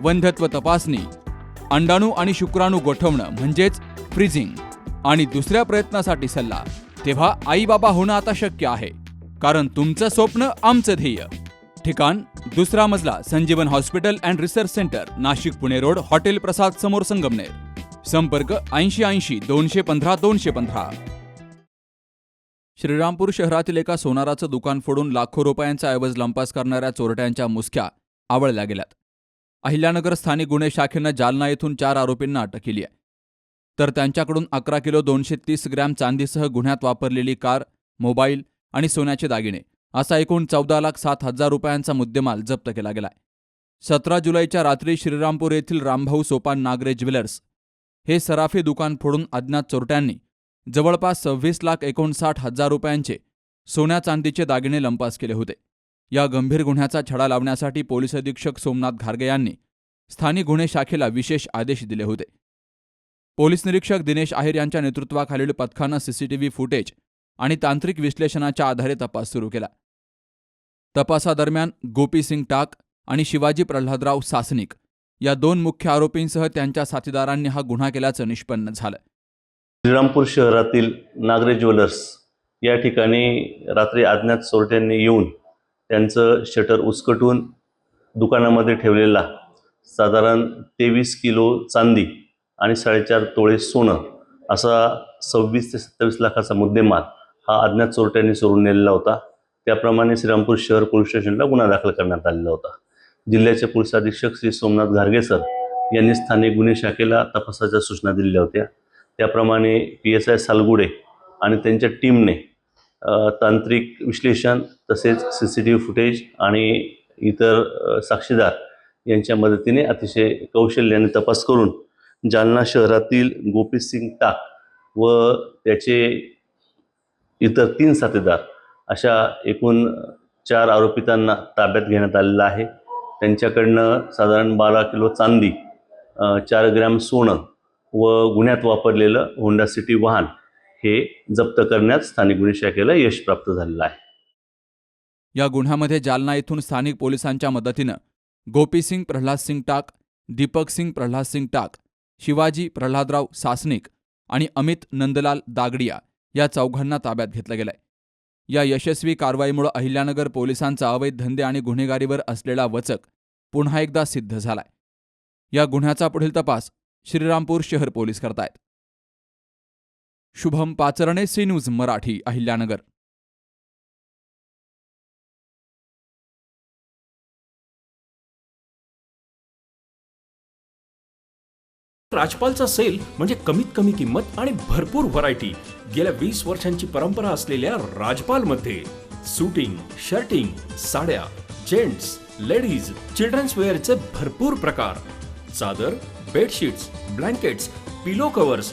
वंध्यत्व तपासणी अंडाणू आणि शुक्राणू गोठवणं म्हणजेच फ्रीजिंग आणि दुसऱ्या प्रयत्नासाठी सल्ला तेव्हा आई बाबा होणं आता शक्य आहे कारण तुमचं स्वप्न आमचं ध्येय. ठिकाण दुसरा मजला Sanjeevan hospital and research centre Nashik Pune road hotel Prasad समोर संगमनेर. संपर्क ऐंशी ऐंशी दोनशे पंधरा दोनशे पंधरा. श्रीरामपूर शहरातील एका सोनाराचं दुकान फोडून लाखो रुपयांचा ऐवज लंपास करणाऱ्या चोरट्यांच्या मुसक्या आवळल्या गेल्यात. अहिल्यानगर स्थानिक गुन्हे शाखेनं जालना येथून चार आरोपींना अटक केली आहे. तर त्यांच्याकडून अकरा किलो दोनशे तीस ग्रॅम चांदीसह गुन्ह्यात वापरलेली कार मोबाईल आणि सोन्याचे दागिने असा एकूण चौदा लाख सात हजार रुपयांचा मुद्देमाल जप्त केला गेलाय सतरा जुलैच्या रात्री श्रीरामपूर येथील रामभाऊ सोपान नागरे ज्वेलर्स हे सराफी दुकान फोडून अज्ञात चोरट्यांनी जवळपास सव्वीस लाख एकोणसाठ हजार रुपयांचे सोन्या चांदीचे दागिने लंपास केले होते. या गंभीर गुन्ह्याचा छडा लावण्यासाठी पोलीस अधीक्षक सोमनाथ घारगे यांनी स्थानिक गुन्हे शाखेला विशेष आदेश दिले होते. पोलीस निरीक्षक दिनेश आहेर यांच्या नेतृत्वाखालील पथकानं सीसीटीव्ही फुटेज आणि तांत्रिक विश्लेषणाच्या आधारे तपास सुरू केला. तपासादरम्यान गोपी सिंग टाक आणि शिवाजी प्रल्हादराव सासनिक या दोन मुख्य आरोपींसह त्यांच्या साथीदारांनी हा गुन्हा केल्याचं निष्पन्न झालं. श्रीरामपूर शहरातील नागरे ज्वेलर्स या ठिकाणी रात्री अज्ञात चोरट्यांनी येऊन त्यांचं शटर उचकटून दुकानामध्ये ठेवलेला साधारण तेवीस किलो चांदी आणि साडेचार तोळे सोनं असा सव्वीस ते सत्तावीस लाखाचा मुद्देमाल हा अज्ञात चोरट्यांनी चोरून नेलेला होता. त्याप्रमाणे श्रीरामपूर शहर पोलीस स्टेशनला गुन्हा दाखल करण्यात आलेला होता. जिल्ह्याचे पोलीस अधीक्षक श्री सोमनाथ घारगे सर यांनी स्थानिक गुन्हे शाखेला तपासाच्या सूचना दिल्या होत्या. त्याप्रमाणे पी एस आय सालगुडे आणि त्यांच्या टीमने तांत्रिक विश्लेषण तसेच C C T V footage आणि इतर साक्षीदार यांच्या मदतीने अतिशय कौशल्याने तपास करून जालना शहरातील गोपी सिंग टाक व त्याचे इतर तीन साथीदार अशा एकूण चार आरोपितांना ताब्यात घेण्यात आलेलं आहे. त्यांच्याकडनं साधारण बारा किलो चांदी चार ग्रॅम सोनं व गुन्ह्यात वापरलेलं होंडा सिटी वाहन हे जप्त करण्यात स्थानिक गुन्हे शाखेला यश प्राप्त झालेलं आहे. या गुन्ह्यामध्ये जालना येथून स्थानिक पोलिसांच्या मदतीनं गोपीसिंग प्रल्हादसिंग टाक दीपक सिंग प्रल्हादसिंग टाक शिवाजी प्रल्हादराव सासनिक आणि अमित नंदलाल दागडिया या चौघांना ताब्यात घेतलं गेलंय. या यशस्वी कारवाईमुळे अहिल्यानगर पोलिसांचा अवैध धंदे आणि गुन्हेगारीवर असलेला वचक पुन्हा एकदा सिद्ध झालाय. या गुन्ह्याचा पुढील तपास श्रीरामपूर शहर पोलीस करतायत. Shubham Pacharne C news Marathi Ahilyanagar. राजपालचा sale म्हणजे कमीत कमी किंमत आणि भरपूर व्हरायटी गेल्या वीस वर्षांची परंपरा असलेल्या राजपालमध्ये सुटिंग शर्टिंग साड्या जेंट्स लेडीज चिल्ड्रन्स वेअरचे भरपूर प्रकार. चादर बेडशीट्स ब्लँकेट्स पिलो कव्हर्स